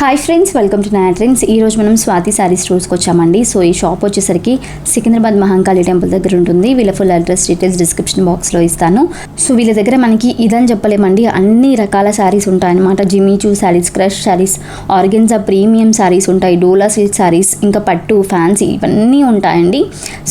Hi friends welcome to Naya trends ఈ రోజు మనం స్వాతి శారీస్ స్టోర్స్కి వచ్చామండి. సో ఈ షాప్ వచ్చేసరికి సికింద్రాబాద్ మహంకాళి టెంపుల్ దగ్గర ఉంటుంది. వీళ్ళ ఫుల్ అడ్రస్ డీటెయిల్స్ డిస్క్రిప్షన్ బాక్స్లో ఇస్తాను. సో వీళ్ళ దగ్గర మనకి ఇదని చెప్పలేమండి. అన్ని రకాల శారీస్ ఉంటాయన్నమాట. Jimmy Choo saris crush saris organza premium saris ఉంటాయి. డోలా సిల్క్ శారీస్ ఇంకా పట్టు ఫ్యాన్సీ ఇవన్నీ ఉంటాయండి.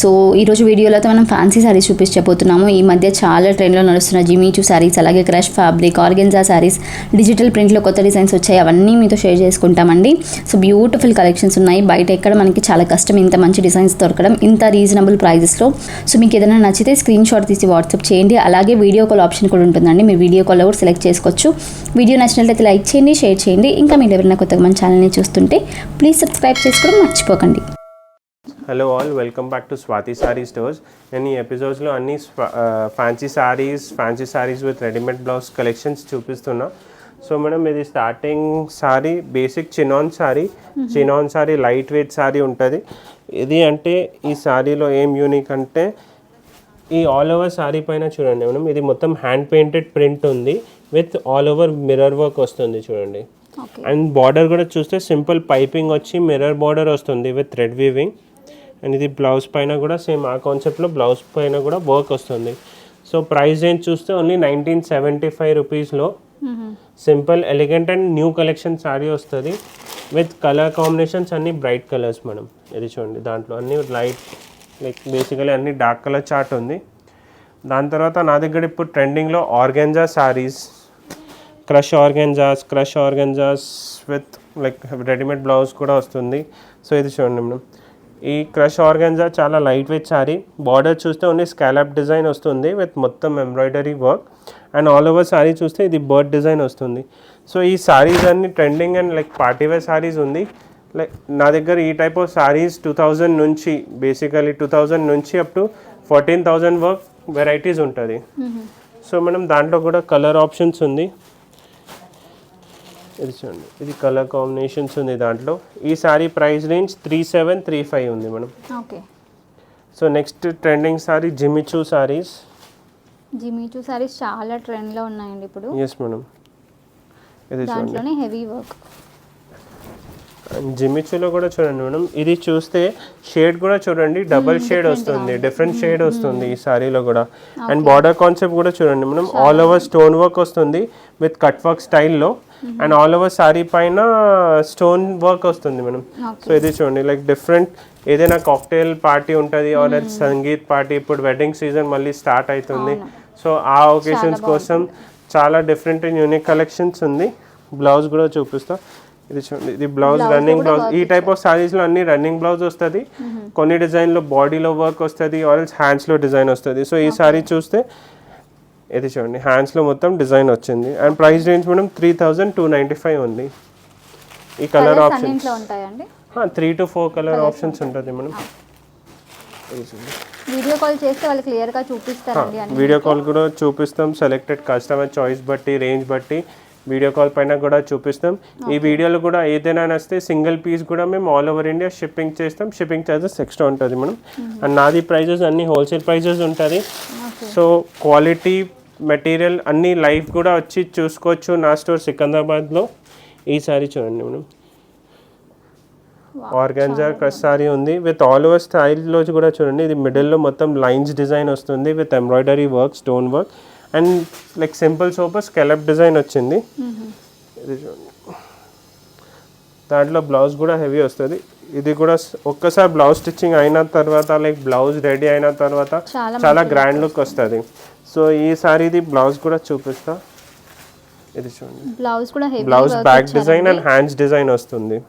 సో ఈరోజు వీడియోలో అయితే మనం ఫ్యాన్సీ శారీస్ చూపించబోతున్నాము ఈ మధ్య చాలా ట్రెండ్లో నడుస్తున్న జిమీచూ శారీస్ అలాగే crush fabric organza saris digital ప్రింట్లో కొత్త డిజైన్స్ వచ్చాయి. అవన్నీ మీతో షేర్ తీసుకుంటామండి. సో బ్యూటిఫుల్ కలెక్షన్స్ ఉన్నాయి. బయట ఎక్కడ మనకి చాలా కష్టం ఇంత మంచి డిజైన్స్ దొరకడం ఇంత రీజనబుల్ ప్రైజెస్లో సో మీకు ఏదైనా నచ్చితే స్క్రీన్ షాట్ తీసి వాట్సాప్ చేయండి. అలాగే వీడియో కాల్ ఆప్షన్ కూడా ఉంటుందండి. మీరు వీడియో కాల్లో కూడా సెలెక్ట్ చేసుకోవచ్చు. వీడియో నచ్చినట్లయితే లైక్ చేయండి షేర్ చేయండి. ఇంకా మీరు ఎవరైనా కొత్తగా మన ఛానల్ని చూస్తుంటే ప్లీజ్ సబ్స్క్రైబ్ చేసుకోవడం మర్చిపోకండి. Hello all welcome back to Swathi sari stores నేను ఈ ఎపిసోడ్స్లో అన్ని fancy saris fancy saris with readymade blouse collections చూపిస్తున్నా. సో మేడం ఇది starting sari basic chinon sari chinon sari light weight sari ఉంటుంది. ఇది అంటే ఈ సారీలో ఏం యూనిక్ అంటే ఈ ఆల్ ఓవర్ సారీ పైన చూడండి మేడం. ఇది మొత్తం హ్యాండ్ పెయింటెడ్ ప్రింట్ ఉంది. With all over mirror work వస్తుంది చూడండి. అండ్ బార్డర్ కూడా చూస్తే సింపుల్ పైపింగ్ వచ్చి మిర్రర్ బార్డర్ వస్తుంది విత్ రెడ్ వీవింగ్ అండ్ ఇది బ్లౌజ్ పైన కూడా సేమ్ ఆ కాన్సెప్ట్లో బ్లౌజ్ పైన కూడా వర్క్ వస్తుంది. సో ప్రైస్ రేంజ్ చూస్తే ఓన్లీ నైన్టీన్ సెవెంటీ ఫైవ్ రూపీస్లో simple elegant and new collection sari వస్తుంది. విత్ కలర్ కాంబినేషన్స్ అన్ని బ్రైట్ కలర్స్ మేడం. ఇది చూడండి దాంట్లో అన్ని లైట్ లైక్ బేసికలీ అన్ని డార్క్ కలర్ చార్ట్ ఉంది. దాని తర్వాత నా దగ్గర ఇప్పుడు ట్రెండింగ్లో organza saris crush organzas crush organzas with like readymade blouse కూడా వస్తుంది. సో ఇది చూడండి మేడం. ఈ క్రష్ ఆర్గెంజా చాలా లైట్ వెయిట్ సారీ బార్డర్ చూస్తే ఓన్లీ స్కాలప్ డిజైన్ వస్తుంది విత్ మొత్తం embroidery work and all over sari చూస్తే ఇది బర్డ్ డిజైన్ వస్తుంది. సో ఈ సారీస్ అన్ని trending and like partywear saris ఉంది. లైక్ నా దగ్గర ఈ type of saris two thousand నుంచి బేసికలీ టూ థౌజండ్ నుంచి up to fourteen thousand work varieties ఉంటుంది. సో మనం దాంట్లో కూడా కలర్ ఆప్షన్స్ ఉంది. ఇది చూడండి ఇది కలర్ కాంబినేషన్స్ ఉంది దాంట్లో. ఈ sari price range three seven three five ఉంది మనం. Okay so next trending sari Jimmy Choo saris. Jimmy Choo saris చాలా ట్రెండ్లో ఉన్నాయండి ఇప్పుడు. ఎస్ మేడం దాంట్లోనే హెవీ వర్క్. అండ్ జిమిచూలో కూడా చూడండి మేడం. ఇది చూస్తే షేడ్ కూడా చూడండి. డబల్ షేడ్ వస్తుంది. డిఫరెంట్ షేడ్ వస్తుంది ఈ సారీలో కూడా. అండ్ బార్డర్ కాన్సెప్ట్ కూడా చూడండి madam. All over stone work వస్తుంది విత్ కట్ వర్క్ స్టైల్లో అండ్ ఆల్ ఓవర్ సారీ పైన స్టోన్ వర్క్ వస్తుంది మేడం. సో ఇది చూడండి. లైక్ డిఫరెంట్ ఏదైనా కాక్టైల్ పార్టీ ఉంటుంది ఆర్ సంగీత్ పార్టీ ఇప్పుడు వెడ్డింగ్ సీజన్ మళ్ళీ స్టార్ట్ అవుతుంది సో ఆ ఒకేషన్స్ కోసం చాలా డిఫరెంట్ అండ్ యూనిక్ కలెక్షన్స్ ఉంది. బ్లౌజ్ కూడా చూపిస్తా. ఇది చూడండి ఇది బ్లౌజ్ రన్నింగ్ బ్లౌజ్. ఈ టైప్ ఆఫ్ సారీస్లో అన్ని రన్నింగ్ బ్లౌజ్ వస్తుంది. కొన్ని డిజైన్లో బాడీలో వర్క్ వస్తుంది ఆర్ఎల్స్ హ్యాండ్స్లో డిజైన్ వస్తుంది. సో ఈ సారీ చూస్తే ఇది చూడండి హ్యాండ్స్లో మొత్తం డిజైన్ వచ్చింది. And price range madam three thousand two ninety five ఉంది. ఈ colour options three to four colour options ఉంటుంది మేడం. వీడియో కాల్ చేస్తే వాళ్ళు క్లియర్గా చూపిస్తారండి వీడియో కాల్ కూడా చూపిస్తాం. సెలెక్టెడ్ కస్టమర్ చాయిస్ బట్టి రేంజ్ బట్టి. వీడియో కాల్ పైన కూడా చూపిస్తాం. ఈ వీడియోలో కూడా ఏదైనా నస్తే సింగిల్ పీస్ కూడా మేము ఆల్ ఓవర్ ఇండియా షిప్పింగ్ చేస్తాం. షిప్పింగ్ ఛార్జెస్ ఎక్స్ట్రా ఉంటుంది మేడం. అండ్ నాది ప్రైజెస్ అన్ని హోల్సేల్ ప్రైజెస్ ఉంటుంది. సో క్వాలిటీ మెటీరియల్ అన్ని లైఫ్ కూడా వచ్చి చూసుకోవచ్చు నా స్టోర్ సికంద్రాబాద్లో. ఈ సారీ చూడండి మేడం. ఆర్గాన్జా క్రష్ సారీ ఉంది. విత్ ఆల్ ఓవర్ స్టైల్లో కూడా చూడండి. ఇది మిడిల్లో మొత్తం లైన్స్ డిజైన్ వస్తుంది. With embroidery work stone work. And like simple super scallop design వచ్చింది. ఇది దాంట్లో బ్లౌజ్ కూడా హెవీ వస్తుంది. ఇది కూడా ఒక్కసారి బ్లౌజ్ స్టిచ్చింగ్ అయిన తర్వాత లైక్ బ్లౌజ్ రెడీ అయిన తర్వాత చాలా గ్రాండ్ లుక్ వస్తుంది. సో ఈ సారీది బ్లౌజ్ కూడా చూపిస్తా. ఇది చూడండి. బ్లౌజ్ కూడా blouse back design and hands design వస్తుంది.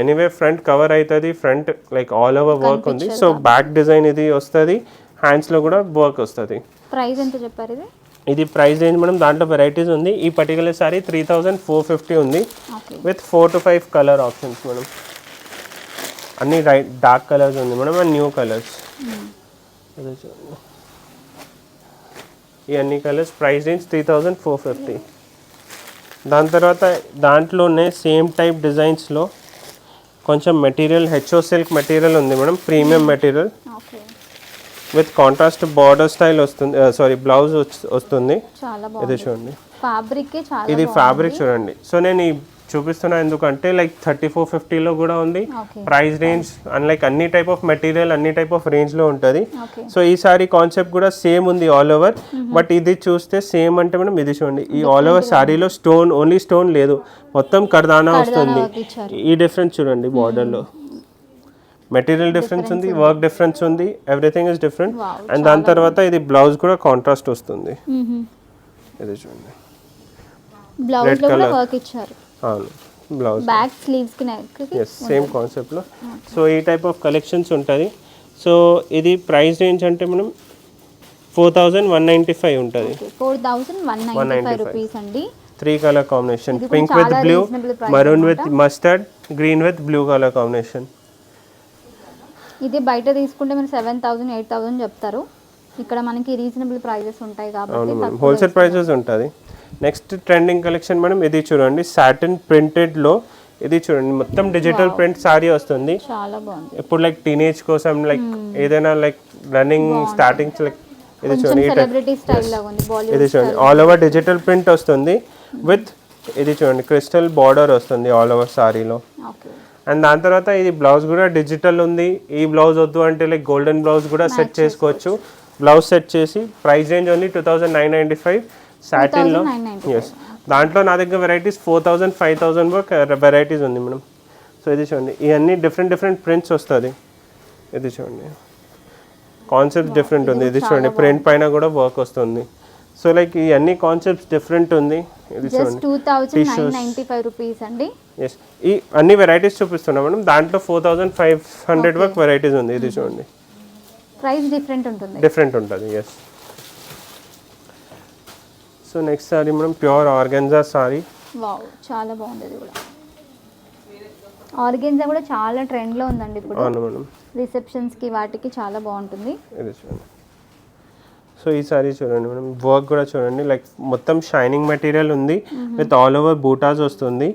ఎనీవే ఫ్రంట్ కవర్ అవుతుంది front like all over work ఉంది. సో బ్యాక్ డిజైన్ ఇది వస్తుంది. హ్యాండ్స్లో కూడా వర్క్ వస్తుంది. ప్రైస్ ఎంత చెప్పారు ఇది? ఇది ప్రైస్ రేంజ్ మేడం దాంట్లో వెరైటీస్ ఉంది. ఈ particular sari three thousand four fifty ఉంది. With four to five colour options madam. అన్ని రైట్ డార్క్ కలర్స్ ఉంది మేడం అండ్ న్యూ కలర్స్ ఈ అన్ని colours price range three thousand four fifty దాని తర్వాత దాంట్లోనే సేమ్ టైప్ డిజైన్స్లో కొంచెం మెటీరియల్ హెచ్ఓ సిల్క్ మెటీరియల్ ఉంది madam premium material okay with contrast border style వస్తుంది సారీ బ్లౌజ్ వస్తుంది. ఇది చూడండి. ఫ్యాబ్రిక్ ఇది ఫ్యాబ్రిక్ చూడండి. సో నేను ఈ చూపిస్తున్నా ఎందుకంటే లైక్ థర్టీ ఫోర్ ఫిఫ్టీలో కూడా ఉంది. ప్రైస్ రేంజ్ అండ్ లైక్ అన్ని టైప్ ఆఫ్ మెటీరియల్ అన్ని టైప్ ఆఫ్ రేంజ్లో ఉంటుంది. సో ఈ సారీ కాన్సెప్ట్ కూడా సేమ్ ఉంది ఆల్ ఓవర్ బట్ ఇది చూస్తే సేమ్ అంటే మనం ఇది చూడండి. ఈ ఆల్ ఓవర్ సారీలో స్టోన్ ఓన్లీ స్టోన్ లేదు. మొత్తం కర్దానా వస్తుంది. ఈ డిఫరెన్స్ చూడండి బార్డర్లో మెటీరియల్ డిఫరెన్స్ ఉంది వర్క్ డిఫరెన్స్ ఉంది ఎవ్రీథింగ్ ఇస్ డిఫరెంట్ అండ్ దాని తర్వాత ఇది బ్లౌజ్ కూడా కాంట్రాస్ట్ వస్తుంది. ఇది చూడండి. బ్లౌజ్లో. వర్క్ ఇచ్చారు. అవును బ్లౌజ్ బ్యాక్ స్లీవ్స్కి నెక్కి ఎస్ సేమ్ కాన్సెప్ట్లో సో ఈ టైప్ ఆఫ్ కలెక్షన్స్ ఉంటుంది. సో ఇది ప్రైస్ రేంజ్ అంటే మనం four thousand one ninety five ఉంటుంది four thousand one five rupees అండి. Three colour combination pink with blue maroon with mustard green with blue colour combination ఇది బయట తీసుకుంటే మీరు సెవెన్ థౌసండ్ ఎయిట్ థౌసండ్ చెప్తారు. ఇక్కడ మనకి రీజనబుల్ ప్రైజెస్ ఉంటాయి కాబట్టి హోల్సేల్ ప్రైజెస్ ఉంటుంది. నెక్స్ట్ ట్రెండింగ్ కలెక్షన్ మేడం ఇది చూడండి. సాటిన్ ప్రింటెడ్లో ఇది చూడండి. మొత్తం డిజిటల్ ప్రింట్ సారీ వస్తుంది. చాలా బాగుంది. ఇప్పుడు లైక్ టీనేజ్ కోసం లైక్ ఏదైనా లైక్ రన్నింగ్ స్టార్టింగ్ లైక్ ఇది చూడండి. ఉంది. ఇది చూడండి. ఆల్ ఓవర్ డిజిటల్ ప్రింట్ వస్తుంది. విత్ ఇది చూడండి. క్రిస్టల్ బార్డర్ వస్తుంది ఆల్ ఓవర్ సారీలో ఓకే అండ్ దాని తర్వాత ఇది బ్లౌజ్ కూడా డిజిటల్ ఉంది. ఈ బ్లౌజ్ వద్దు అంటే లైక్ గోల్డెన్ బ్లౌజ్ కూడా సెట్ చేసుకోవచ్చు. బ్లౌజ్ సెట్ చేసి price range only two thousand nine ninety five సాటిన్లో 2995. Yes దాంట్లో నా దగ్గర varieties four thousand five thousand వరకు వెరైటీస్ ఉంది మేడం. సో ఇది చూడండి. ఇవన్నీ డిఫరెంట్ డిఫరెంట్ ప్రింట్స్ వస్తుంది. ఇది చూడండి. కాన్సెప్ట్ డిఫరెంట్ ఉంది. ఇది చూడండి. ప్రింట్ పైన కూడా వర్క్ వస్తుంది. సో లైక్ ఈ అన్ని కాన్సెప్ట్స్ డిఫరెంట్ ఉంది. ఇది జస్ట్ చూడండి. Two thousand nine ninety five rupees అండి. ఎస్ ఈ అన్ని వెరైటీస్ చూపిస్తున్నాం మేడం. దాంట్లో ఫోర్ థౌజండ్ ఫైవ్ హండ్రెడ్ వరకు వెరైటీస్ ఉంది. ఇది చూడండి. ప్రైస్ డిఫరెంట్ ఉంటుంది. డిఫరెంట్ ఉంటుంది. ఎస్ సో నెక్స్ట్ సారీ మనం ప్యూర్ ఆర్గెన్జా సారీ వావ్ చాలా బాగుంది ఇది కూడా. ఆర్గెన్జా కూడా చాలా ట్రెండ్లో ఉందండి ఇప్పుడు. అవును మేడం. రిసెప్షన్స్కి వాటికి చాలా బాగుంటుంది. ఇది చూడండి. సో ఈ సారీ చూడండి మేడం వర్క్ కూడా చూడండి లైక్ మొత్తం షైనింగ్ మెటీరియల్ ఉంది విత్ ఆల్ ఓవర్ బూటాస్ వస్తుంది.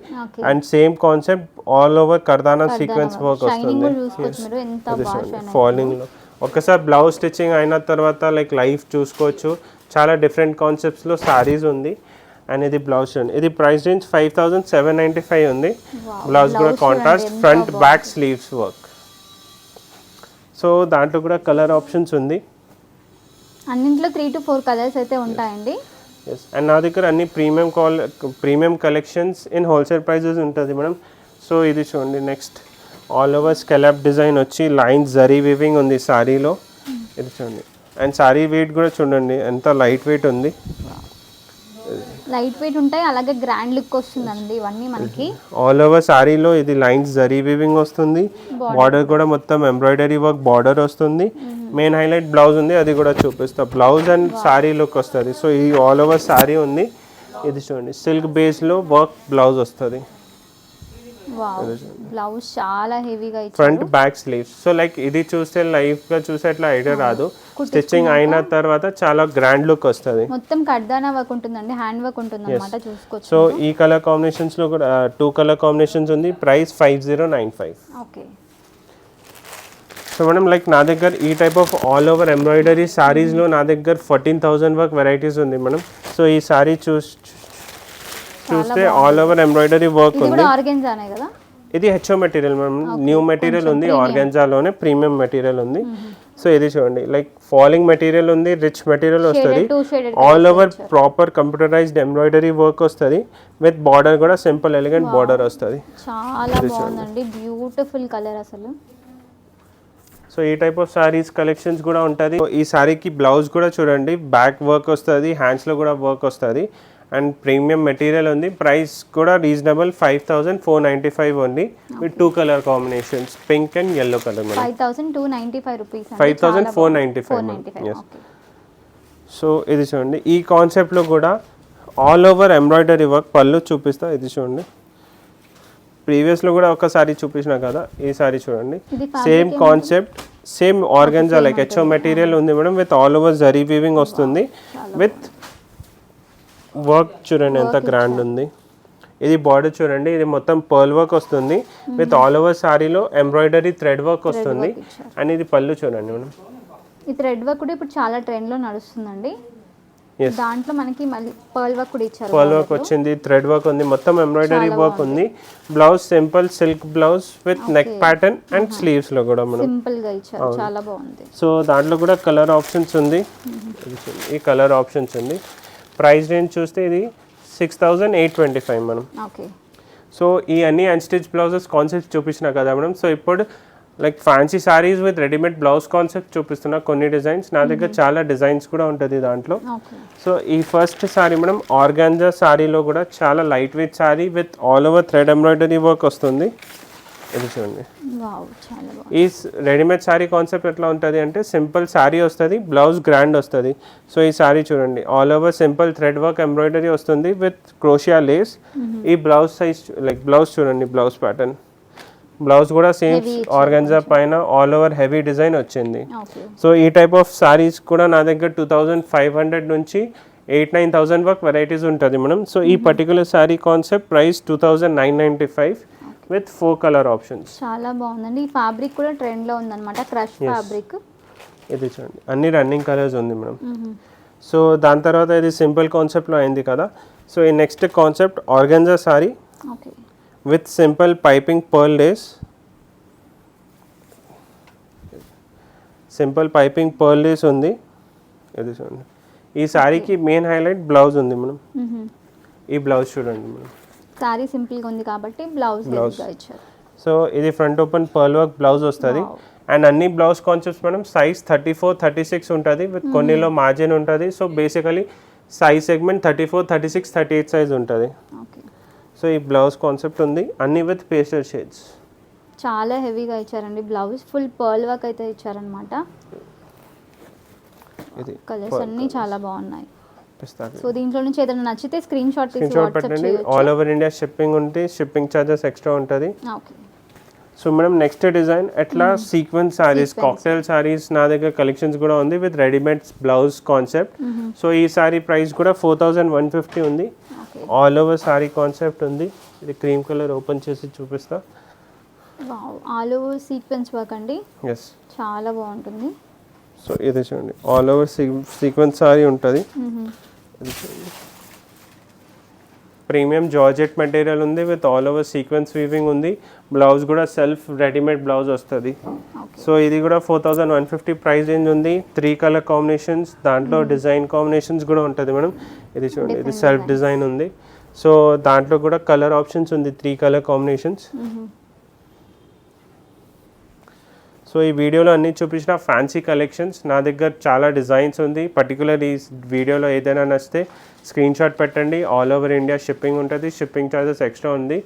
And same concept all over కర్దానా sequence work వస్తుంది. షైన్ ఫాలింగ్లో ఒకసారి బ్లౌజ్ స్టిచ్చింగ్ అయిన తర్వాత లైక్ లైఫ్ చూసుకోవచ్చు. చాలా డిఫరెంట్ కాన్సెప్ట్స్లో సారీస్ ఉంది. అండ్ ఇది బ్లౌజ్ చూడండి. ఇది price range five thousand seven ninety five ఉంది. బ్లౌజ్ కూడా contrast front back sleeves work so దాంట్లో కూడా కలర్ ఆప్షన్స్ ఉంది. అన్నింట్లో త్రీ టు ఫోర్ కలర్స్ అయితే ఉంటాయండి. ఎస్ అండ్ నా దగ్గర అన్ని premium call premium collections in wholesale prices ఉంటుంది మేడం. సో ఇది చూడండి next all over scallop design వచ్చి లైన్స్ జరీ వివింగ్ ఉంది సారీలో. ఇది చూడండి. అండ్ సారీ వెయిట్ కూడా చూడండి ఎంత లైట్ వెయిట్ ఉంది. లైట్ వెయిట్ ఉంటాయి అలాగే గ్రాండ్ లుక్ వస్తుందండి ఇవన్నీ మనకి. ఆల్ ఓవర్ సారీలో ఇది లైన్స్ జరీ వివింగ్ వస్తుంది. బార్డర్ కూడా మొత్తం ఎంబ్రాయిడరీ వర్క్ బార్డర్ వస్తుంది. మెయిన్ హైలైట్ బ్లౌజ్ ఉంది అది కూడా చూపిస్తా. బ్లౌజ్ అండ్ సారీ లుక్ వస్తుంది. సో ఈ ఆల్ ఓవర్ సారీ ఉంది. ఇది చూడండి. సిల్క్ బేస్లో వర్క్ బ్లౌజ్ వస్తుంది. బ్లౌజ్ చాలా హెవీగా front back sleeves so like ఇది చూస్తే లైఫ్గా చూసే అట్లా ఐడియా రాదు స్టిచ్చింగ్ అయిన తర్వాత చాలా గ్రాండ్ లుక్ వస్తుంది. మొత్తం కడ్దానా వర్క్ ఉంటుందండి హ్యాండ్ వర్క్ ఉంటుంది అనమాట చూసుకోవచ్చు సో ఈ కలర్ కాంబినేషన్స్లో కూడా టూ కలర్ కాంబినేషన్స్ ఉంది. Price five zero nine five okay so madam like నా దగ్గర ఈ type of all over embroidery సారీస్లో నా దగ్గర ఫోర్టీన్ థౌజండ్ వరకు వెరైటీస్ ఉంది మేడం సో ఈ సారీ చూస్ చూస్తే ఆల్ ఓవర్ ఎంబ్రాయిడరీ వర్క్ ఉంది. ఇది HO material madam new material ఉంది ఆర్గాన్జాలోనే ప్రీమియం మెటీరియల్ ఉంది. సో ఇది చూడండి లైక్ ఫాలింగ్ మెటీరియల్ ఉంది రిచ్ మెటీరియల్ వస్తుంది. All over proper computerised embroidery work వస్తుంది. విత్ బార్డర్ కూడా సింపుల్ ఎలిగెంట్ బార్డర్ వస్తుంది. చాలా బాగుందండి. బ్యూటిఫుల్ కలర్ అసలు. సో ఈ టైప్ ఆఫ్ సారీస్ కలెక్షన్స్ కూడా ఉంటుంది. ఈ సారీకి బ్లౌజ్ కూడా చూడండి బ్యాక్ వర్క్ వస్తుంది హ్యాండ్స్లో కూడా వర్క్ వస్తుంది. అండ్ ప్రీమియం మెటీరియల్ ఉంది. ప్రైస్ కూడా reasonable five thousand four ninety five ఉంది with two colour combinations pink and yellow colour five thousand two five rupees 5,495 four ninety five. So ఇది చూడండి. ఈ కాన్సెప్ట్లో కూడా ఆల్ ఓవర్ ఎంబ్రాయిడరీ వర్క్ పళ్ళు చూపిస్తా. ఇది చూడండి. ప్రీవియస్లో కూడా ఒక సారీ చూపించిన కదా ఈ సారీ చూడండి. Same concept same organza like HO material ఉంది madam with all over zari weaving వస్తుంది. విత్ వర్క్ చూడండి ఎంత గ్రాండ్ ఉంది. ఇది బార్డర్ చూడండి ఇది మొత్తం పర్ల్ వర్క్ వస్తుంది. విత్ ఆల్ ఓవర్ సారీలో ఎంబ్రాయిడరీ థ్రెడ్ వర్క్ వస్తుంది. అండ్ ఇది పళ్ళు చూడండి మేడం. ఈ థ్రెడ్ వర్క్ కూడా ఇప్పుడు చాలా ట్రెండ్లో నడుస్తుందండి. దాంట్లో మనకి మళ్ళీ పర్ల్ వర్క్ కూడా ఇచ్చారు పర్ల్ వర్క్ వచ్చింది థ్రెడ్ వర్క్ ఉంది మొత్తం ఎంబ్రాయిడరీ వర్క్ ఉంది. Blouse simple silk blouse with neck pattern and స్లీవ్స్లో కూడా మనం. సింపుల్గా ఇచ్చారు చాలా బాగుంది. సో దాంట్లో కూడా కలర్ ఆప్షన్స్ ఉంది. ఈ కలర్ ఆప్షన్స్ ఉంది. ప్రైస్ రేంజ్ చూస్తే ఇది six thousand eight twenty five మనం ఓకే సో ఈ అన్ని అన్స్టిచ్ బ్లౌజెస్ కాన్సెప్ట్ చూపించిన కదా మేడం సో ఇప్పుడు like fancy saris with readymade blouse concept చూపిస్తున్నా కొన్ని డిజైన్స్. నా దగ్గర చాలా డిజైన్స్ కూడా ఉంటుంది దాంట్లో. సో ఈ ఫస్ట్ సారీ మేడం ఆర్గాంజా సారీలో కూడా చాలా light weight sari with all over thread embroidery work వస్తుంది. ఇది చూడండి. ఈ రెడీమేడ్ శారీ కాన్సెప్ట్ ఎట్లా ఉంటుంది అంటే సింపుల్ శారీ వస్తుంది బ్లౌజ్ గ్రాండ్ వస్తుంది. సో ఈ శారీ చూడండి. All over simple thread work embroidery వస్తుంది విత్ క్రోషియా లేస్. ఈ బ్లౌజ్ సైజ్ లైక్ బ్లౌజ్ చూడండి బ్లౌజ్ ప్యాటర్న్. బ్లౌజ్ కూడా సేమ్ ఆర్గన్జా పైన ఆల్ ఓవర్ హెవీ డిజైన్ వచ్చింది. సో ఈ టైప్ ఆఫ్ సారీస్ కూడా నా దగ్గర టూ థౌజండ్ ఫైవ్ హండ్రెడ్ నుంచి ఎయిట్ నైన్ థౌసండ్ వరకు వెరైటీస్ ఉంటుంది మనం సో ఈ particular sari concept price two thousand nine ninety five with four colour options చాలా బాగుందండి. ఈ ఫ్యాబ్రిక్ కూడా ట్రెండ్లో ఉందన్నమాట క్రష్ ఫ్యాబ్రిక్ ఇది చూడండి. అన్ని రన్నింగ్ కలర్స్ ఉంది మేడం. సో దాని తర్వాత ఇది సింపుల్ కాన్సెప్ట్లో అయింది కదా. సో ఈ next concept organza sari okay with simple piping pearl days. Simple piping pearl days ఉంది. ఇది చూడండి. ఈ సారీకి మెయిన్ హైలైట్ బ్లౌజ్ ఉంది మేడం. ఈ బ్లౌజ్ చూడండి మేడం. సారీ సింపుల్గా ఉంది కాబట్టి బ్లౌజ్ ఇచ్చారు. సో ఇది front open pearl work blouse వస్తుంది. అండ్ అన్ని బ్లౌజ్ కాన్సెప్ట్స్ మనం size thirty four thirty six ఉంటుంది. విత్ కొన్నిలో మార్జిన్ ఉంటుంది. So basically size segment thirty four thirty six thirty eight size ఉంటుంది. సో ఈ బ్లౌజ్ కాన్సెప్ట్ ఉంది. అన్ని విత్ పేస్టల్ షేడ్స్ చాలా హెవీగా ఇచ్చారండి. బ్లౌజ్ ఫుల్ పర్ల్ వర్క్ అయితే ఇచ్చారనమాట కలర్స్ అన్నీ చాలా బాగున్నాయి. సో దీంట్లో నుంచి ఏదైనా నచ్చితే స్క్రీన్ షాట్ తీసి పెట్టండి. ఆల్ ఓవర్ ఇండియా షిప్పింగ్ ఉంటే షిప్పింగ్ ఛార్జెస్ ఎక్స్ట్రా ఉంటుంది. Okay. So madam next design ఎట్లా సీక్వెన్స్ సారీస్ కాక్టైల్ సారీస్ నా దగ్గర కలెక్షన్స్ కూడా ఉంది with readymade blouse concept so ఈ సారీ ప్రైస్ కూడా ఫోర్ థౌజండ్ వన్ ఫిఫ్టీ ఉంది. Okay all over sari concept ఉంది. ఇది క్రీమ్ కలర్ ఓపెన్ చేసి చూపిస్తా. Wow all over sequence work అండి? ఎస్ చాలా బాగుంటుంది. సో ఇది చూడండి. ఆల్ ఓవర్ సీక్వెన్స్ సారీ ఉంటుంది. ఇది చూడండి. ప్రీమియం జార్జెట్ మెటీరియల్ ఉంది with all over sequence weaving ఉంది. బ్లౌజ్ కూడా సెల్ఫ్ రెడీమేడ్ బ్లౌజ్ వస్తుంది. సో ఇది కూడా four thousand one fifty price range ఉంది. త్రీ కలర్ కాంబినేషన్స్ దాంట్లో డిజైన్ కాంబినేషన్స్ కూడా ఉంటుంది మేడం. ఇది చూడండి ఇది సెల్ఫ్ డిజైన్ ఉంది. సో దాంట్లో కూడా కలర్ ఆప్షన్స్ ఉంది త్రీ కలర్ కాంబినేషన్స్ సో ఈ వీడియోలో అన్ని చూపించిన ఫ్యాన్సీ కలెక్షన్స్ నా దగ్గర చాలా డిజైన్స్ ఉంది. పర్టికులర్ ఈ వీడియోలో ఏదైనా నచ్చితే స్క్రీన్ షాట్ పెట్టండి. ఆల్ ఓవర్ ఇండియా షిప్పింగ్ ఉంటుంది. షిప్పింగ్ ఛార్జెస్ ఎక్స్ట్రా ఉంది.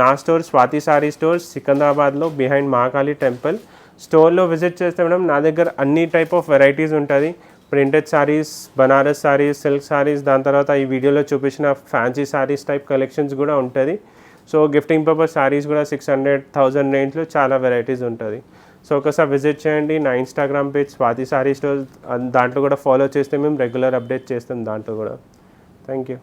నా స్టోర్ స్వాతి సారీ స్టోర్స్ సికింద్రాబాద్లో బిహైండ్ మహాకాళి టెంపుల్ స్టోర్లో విజిట్ చేస్తే మేడం నా దగ్గర అన్ని టైప్ ఆఫ్ వెరైటీస్ ఉంటుంది. ప్రింటెడ్ శారీస్ బనారస్ సారీస్ సిల్క్ సారీస్ దాని తర్వాత ఈ వీడియోలో చూపించిన ఫ్యాన్సీ సారీస్ టైప్ కలెక్షన్స్ కూడా ఉంటుంది. సో గిఫ్టింగ్ పర్పస్ శారీస్ కూడా సిక్స్ హండ్రెడ్ థౌజండ్ రేంజ్లో చాలా వెరైటీస్ ఉంటుంది. సో ఒకసారి విజిట్ చేయండి. నా Instagram page Swathi saree store దాంట్లో కూడా ఫాలో చేస్తే మేము రెగ్యులర్ అప్డేట్ చేస్తాం దాంట్లో కూడా. Thank you